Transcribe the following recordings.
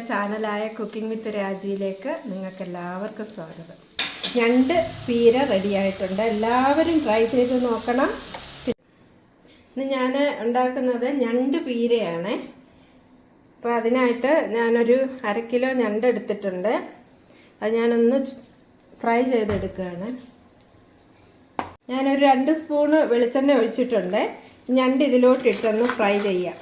ചാനലായ cooking വിത്ത് രാജിയിലേക്ക് നിങ്ങൾക്ക് എല്ലാവർക്കും സ്വാഗതം. ഞണ്ട് പീര റെഡിയായിട്ടുണ്ട്. എല്ലാവരും ട്രൈ ചെയ്ത് നോക്കണം. ഇന്ന് ഞാൻ ഉണ്ടാക്കുന്നത് ഞണ്ട് പീരയാണ്. അപ്പോൾ അതിനായിട്ട് ഞാനൊരു അര കിലോ ഞണ്ട് എടുത്തിട്ടുണ്ട്. അത് ഞാനൊന്ന് ഫ്രൈ ചെയ്തെടുക്കുകയാണ്. ഞാനൊരു രണ്ട് സ്പൂണ് വെളിച്ചെണ്ണ ഒഴിച്ചിട്ടുണ്ട്. ഞണ്ട് ഇതിലോട്ടിട്ടൊന്ന് ഫ്രൈ ചെയ്യാം.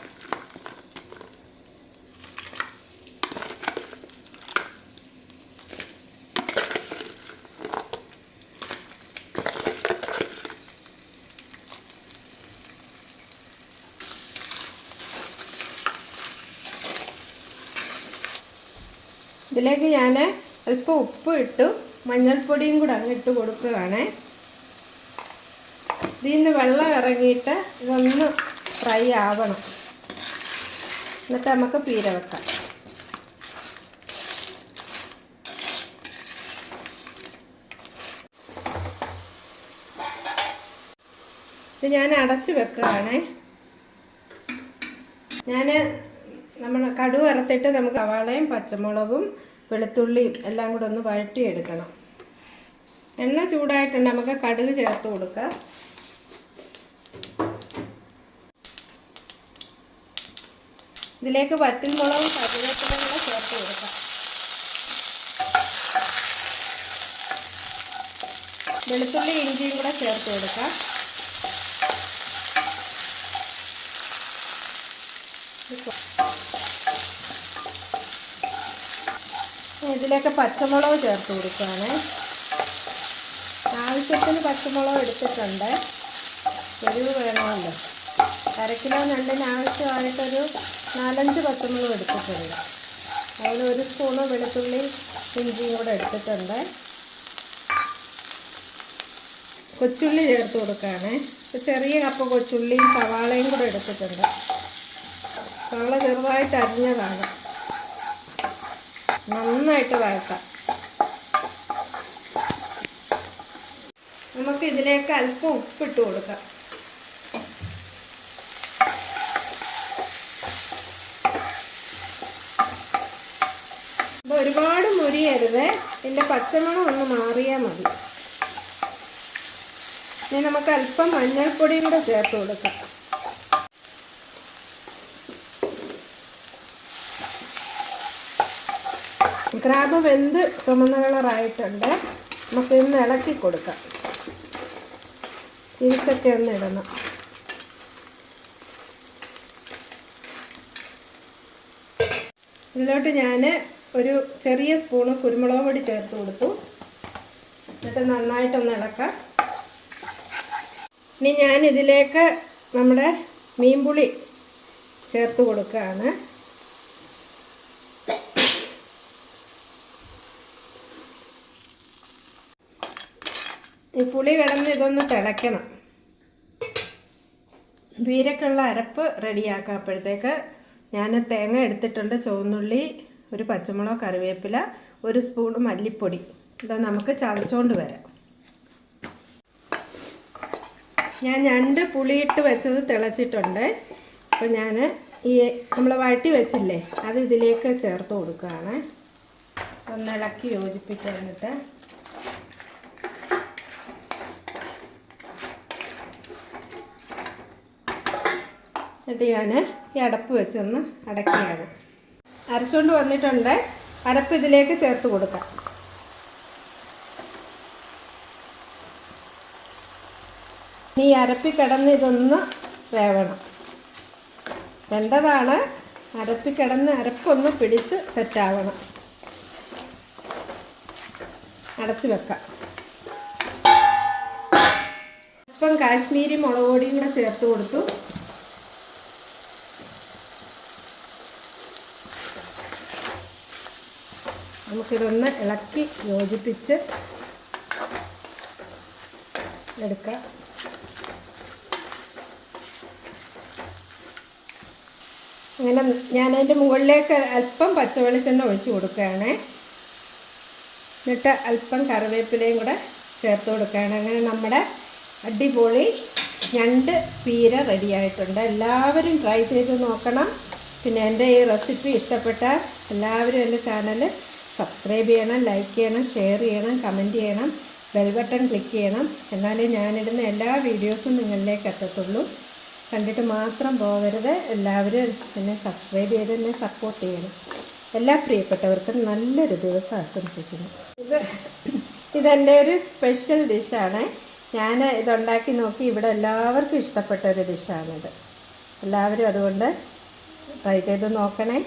ഇതിലേക്ക് ഞാൻ അല്പം ഉപ്പ് ഇട്ടു മഞ്ഞൾപ്പൊടിയും കൂടെ അങ്ങിട്ട് കൊടുക്കുകയാണ്. ഇതിൽ നിന്ന് വെള്ളം ഇറങ്ങിയിട്ട് ഇതൊന്ന് ഫ്രൈ ആവണം. എന്നിട്ട് നമുക്ക് പീര വെക്കാം. ഇത് ഞാൻ അടച്ച് വെക്കുകയാണേ. ഞാൻ നമ്മൾ കടുവ വറുത്തിട്ട് നമുക്ക് സവാളയും പച്ചമുളകും വെളുത്തുള്ളിയും എല്ലാം കൂടെ ഒന്ന് വഴറ്റിയെടുക്കണം. എണ്ണ ചൂടായിട്ടുണ്ട്. നമുക്ക് കടുക് ചേർത്ത് കൊടുക്കാം. ഇതിലേക്ക് വറ്റൽമുളകും കറിവേപ്പിലയും കൂടെ ചേർത്ത് കൊടുക്കാം. വെളുത്തുള്ളി ഇഞ്ചിയും കൂടെ ചേർത്ത് കൊടുക്കാം. ഇതിലേക്ക് പച്ചമുളക് ചേർത്ത് കൊടുക്കുകയാണ് ആവശ്യത്തിന് പച്ചമുളക് എടുത്തിട്ടുണ്ട്. എരിവ് വേണമല്ലോ. അര കിലോ ഞണ്ടിന് ആവശ്യമായിട്ടൊരു നാലഞ്ച് പച്ചമുളക് എടുത്തിട്ടുണ്ട്. അതിൽ ഒരു സ്പൂണ് വെളുത്തുള്ളി ഇഞ്ചിയും കൂടെ എടുത്തിട്ടുണ്ട്. കൊച്ചുള്ളി ചേർത്ത് കൊടുക്കുകയാണ് ചെറിയ കപ്പ് കൊച്ചുള്ളിയും സവാളയും കൂടെ എടുത്തിട്ടുണ്ട്. സവാള ചെറുതായിട്ട് അരിഞ്ഞതാണ്. നന്നായിട്ട് വഴക്കാം നമുക്ക് ഇതിലേക്ക് അല്പം ഉപ്പിട്ട് കൊടുക്കാം. ഒരുപാട് മുരിയരുത്. ഇതിന്റെ പച്ചമണം ഒന്ന് മാറിയാൽ മതി. ഇനി നമുക്ക് അല്പം മഞ്ഞൾപ്പൊടിയും കൂടെ ചേർത്ത് കൊടുക്കാം. ക്രാബ് വെന്ത് ചുമന്ന കളറായിട്ടുണ്ട് നമുക്ക് ഇന്ന് ഇളക്കി കൊടുക്കാം. തിരിച്ചൊക്കെ ഒന്ന് ഇടണം. ഇതിലോട്ട് ഞാൻ ഒരു ചെറിയ സ്പൂണ് കുരുമുളക് പൊടി ചേർത്ത് കൊടുത്തു. എന്നിട്ട് നന്നായിട്ടൊന്ന് ഇളക്കാം. ഇനി ഞാൻ ഇതിലേക്ക് നമ്മുടെ മീൻപുളി ചേർത്ത് കൊടുക്കുകയാണ്. ഈ പുളി കിടന്ന് ഇതൊന്ന് തിളയ്ക്കണം. വീരക്കുള്ള അരപ്പ് റെഡിയാക്കാം. അപ്പോഴത്തേക്ക് ഞാൻ തേങ്ങ എടുത്തിട്ടുണ്ട്. ചുവന്നുള്ളി ഒരു പച്ചമുളക് കറിവേപ്പില ഒരു സ്പൂൺ മല്ലിപ്പൊടി. ഇത് നമുക്ക് ചതച്ചുകൊണ്ട് വരാം. ഞാൻ രണ്ട് പുളിയിട്ട് വെച്ചത് തിളച്ചിട്ടുണ്ട്. അപ്പോൾ ഞാൻ ഈ നമ്മൾ വഴറ്റി വെച്ചില്ലേ അത് ഇതിലേക്ക് ചേർത്ത് കൊടുക്കുകയാണ്. ഒന്ന് ഇളക്കി യോജിപ്പിക്കാനിട്ട് എന്നിട്ട് ഞാൻ ഈ അടപ്പ് വെച്ചൊന്ന് അടയ്ക്കുകയാണ് അരച്ചുകൊണ്ട് വന്നിട്ടുണ്ട്. അരപ്പ് ഇതിലേക്ക് ചേർത്ത് കൊടുക്കാം. ഈ അരപ്പി കിടന്ന് ഇതൊന്ന് വേവണം. വെന്തതാണ്. അരപ്പി കിടന്ന് അരപ്പൊന്ന് പിടിച്ച് സെറ്റാവണം. അടച്ചു വെക്കാം. ഇപ്പം കാശ്മീരി മുളക് പൊടിയും കൂടെ ചേർത്ത് കൊടുത്തു. നമുക്കിതൊന്ന് ഇളക്കി യോജിപ്പിച്ച് എടുക്കാം. അങ്ങനെ ഞാൻ അതിന്റെ മുകളിലേക്ക് അല്പം പച്ചവെളിച്ചെണ്ണ ഒഴിച്ച് കൊടുക്കുകയാണ്. എന്നിട്ട് അല്പം കറിവേപ്പിലയും കൂടെ ചേർത്ത് കൊടുക്കുകയാണ്. അങ്ങനെ നമ്മുടെ അടിപൊളി ഞണ്ട് പീര റെഡിയായിട്ടുണ്ട്. എല്ലാവരും ട്രൈ ചെയ്ത് നോക്കണം. പിന്നെ എന്റെ ഈ റെസിപ്പി ഇഷ്ടപ്പെട്ട എല്ലാവരും എന്റെ ചാനൽ സബ്സ്ക്രൈബ് ചെയ്യണം ലൈക്ക് ചെയ്യണം ഷെയർ ചെയ്യണം കമന്റ് ചെയ്യണം ബെൽ ബട്ടൺ ക്ലിക്ക് ചെയ്യണം. എന്നാലേ ഞാനിടുന്ന എല്ലാ വീഡിയോസും നിങ്ങളിലേക്ക് എത്തത്തുള്ളൂ. കണ്ടിട്ട് മാത്രം പോകരുത്. എല്ലാവരും എന്നെ സബ്സ്ക്രൈബ് ചെയ്ത് എന്നെ സപ്പോർട്ട് ചെയ്യണം. എല്ലാ പ്രിയപ്പെട്ടവർക്കും നല്ലൊരു ദിവസം ആശംസിക്കുന്നു. ഇത് ഇതെന്റെ ഒരു സ്പെഷ്യൽ ഡിഷാണ് ഞാൻ ഇതുണ്ടാക്കി നോക്കി ഇവിടെ എല്ലാവർക്കും ഇഷ്ടപ്പെട്ട ഒരു ഡിഷാണിത് എല്ലാവരും അതുകൊണ്ട് ട്രൈ ചെയ്ത് നോക്കണേ.